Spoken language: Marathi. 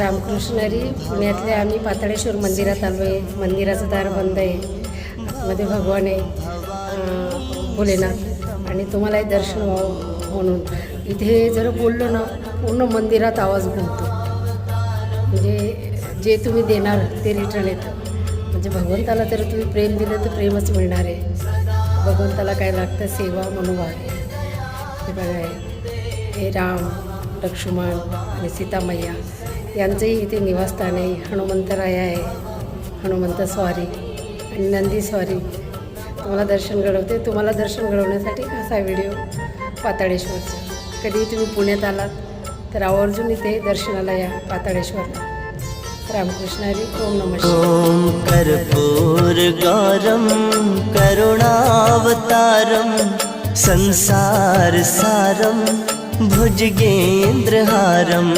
रामकृष्णरी पुण्यातल्या आम्ही पातळेश्वर मंदिरात आलो आहे. मंदिराचं दार बंद आहे. आतमध्ये भगवान आहे. भोलेनाथ. आणि तुम्हालाही दर्शन व्हावं म्हणून. इथे जर बोललो ना पूर्ण मंदिरात आवाज बोलतो. म्हणजे जे तुम्ही देणार ते रिटर्न येतं. म्हणजे भगवंताला तर तुम्ही प्रेम दिलं तर प्रेमच मिळणार आहे. भगवंताला काय लागतं? सेवा मनोभाव हे बघा आहे हे राम. लक्ष्मण आणि सीतामय्या यांचंही इथे निवासस्थान आहे. हनुमंतराय आहे. हनुमंत स्वारी आणि नंदी स्वारी. तुम्हाला दर्शन घडवते. तुम्हाला दर्शन घडवण्यासाठी असा व्हिडिओ पाताळेश्वरचा. कधी तुम्ही पुण्यात आलात तर आवर्जून इथे दर्शनाला या पाताळेश्वरला. रामकृष्णारी ओम नमः शिवाय. ॐ कर्पूरगारं करुणावतारं संसारसारं भुजगेन्द्रहारम्